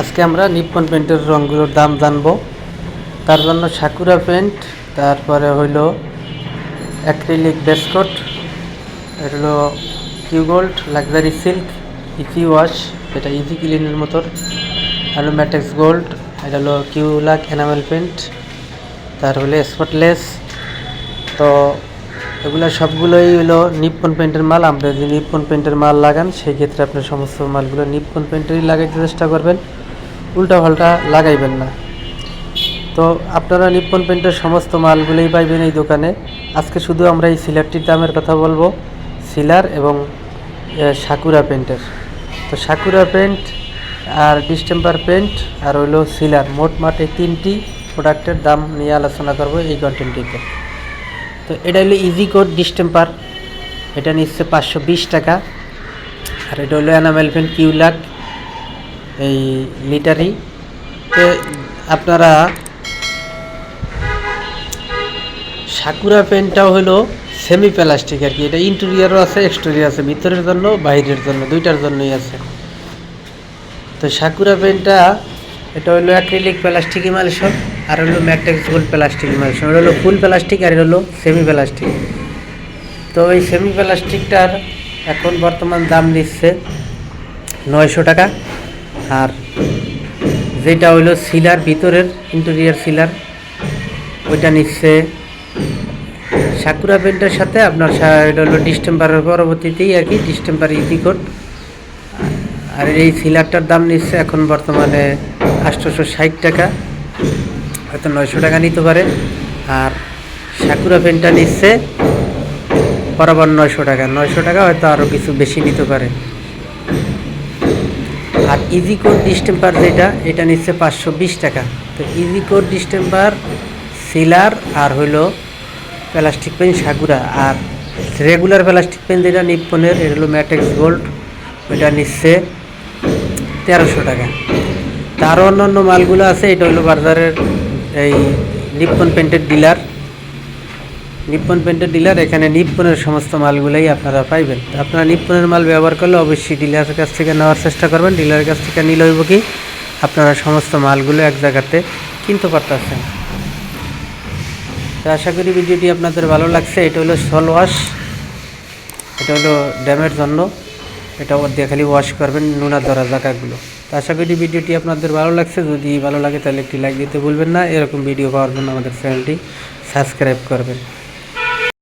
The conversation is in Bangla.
আজকে আমরা নিপ্পন পেন্টের রঙগুলোর দাম জানব। তার জন্য সাকুরা পেন্ট তারপরে হইল অ্যাক্রিলিক বেসকট হলো Q gold luxury silk easy wash, এটা ইজি ক্লিনের আর হলো ম্যাটেক্স গোল্ড, এটা হলো কিউলাক এনামেল পেন্ট তার হলো স্পটলেস। তো এগুলো সবগুলোই হলো নিপ্পন পেন্টের মাল। আমরা যদি নিপ্পন পেন্টের মাল লাগান, সেই ক্ষেত্রে আপনার সমস্ত মালগুলো নিপ্পন পেন্টেরই লাগাইতে চেষ্টা করবেন। উল্টা পাল্টা লাগাইবেন না। তো আপনারা নিপ্পন পেন্টের সমস্ত মালগুলোই পাইবেন এই দোকানে। আজকে শুধু আমরা এই সিলারটির দামের কথা বলব, সিলার এবং সাকুরা পেন্টের। তো সাকুরা পেন্ট আর ডিস্টেম্পার পেন্ট আর হইল সিলার, মোট মাঠ এই তিনটি প্রোডাক্টের দাম নিয়ে আলোচনা করব এই কন্টেন্টটিতে তো এটা হলো ইজি কোড ডিস্টেম্পার এটা নিচ্ছে পাঁচশো বিশ টাকা। আর এটা হলো অ্যানামেল পেন কিউলাক এই লিটারি তো আপনারা সাকুরা পেনটাও হলো সেমি প্লাস্টিক আর কি। এটা ইন্টেরিয়ারও আছে এক্সটেরিয়ার আছে, ভিতরের জন্য, বাইরের জন্য, দুইটার জন্যই আছে। তো সাকুরা পেনটা এটা হলো অ্যাক্রিলিক প্লাস্টিক ইমালশন আর হলো ম্যাটেক্স গোল্ড প্লাস্টিক ইমালশন এটা হলো ফুল প্লাস্টিক আর হলো সেমি প্লাস্টিক তো এই সেমি প্লাস্টিকটার এখন বর্তমান দাম নিচ্ছে নয়শো টাকা। আর যেটা হইল সিলার ভিতরের ইন্টেরিয়ার সিলার ওইটা নিচ্ছে সাকুরা পেন্টের সাথে আপনার এটা হলো ডিস্টেম্বারের পরবর্তীতেই আর কি ডিস্টেম্বার ইজি কোড আর এই সিলারটার দাম নিচ্ছে এখন বর্তমানে আটশোশো ষাট টাকা, হয়তো নয়শো টাকা নিতে পারে। আর সাকুরা পেনটা নিচ্ছে বরাবর নয়শো টাকা নয়শো টাকা হয়তো আরও কিছু বেশি নিতে পারে। আর ইজি কোড ডিস্টেম্পার যেটা, এটা নিচ্ছে পাঁচশো বিশ টাকা। তো ইজি কোড ডিস্টেম্পার সিলার আর হইল প্লাস্টিক পেন সাগুরা আর রেগুলার প্লাস্টিক পেন যেটা নিপ্পনের, এটা হলো ম্যাটেক্স গোল্ড ওইটা নিচ্ছে তেরোশো টাকা। তারও অন্যান্য মালগুলো আছে, এটা হলো বাজারের এই নিপ্পন পেন্টের ডিলার নিপ্পন পেন্টের ডিলার এখানে নিপ্পনের সমস্ত মালগুলোই আপনারা পাইবেন। আপনারা নিপ্পনের মাল ব্যবহার করলে অবশ্যই ডিলারের কাছ থেকে নেওয়ার চেষ্টা করবেন। ডিলারের কাছ থেকে নিলে হইব কি, আপনারা সমস্ত মালগুলো এক জায়গাতে কিনতে পারতেছেন। তো আশা করি ভিডিওটি আপনাদের ভালো লাগছে। এটা হলো সল ওয়াশ এটা হলো ড্যামের জন্য। এটা দিয়ে খালি ওয়াশ করবেন নোনা ধরা জায়গাগুলো। তো আশা করি ভিডিওটি আপনাদের ভালো লাগছে। যদি ভালো লাগে তাহলে একটি লাইক দিতে ভুলবেন না। এরকম ভিডিও পাওয়ার জন্য আমাদের চ্যানেলটি সাবস্ক্রাইব করবেন।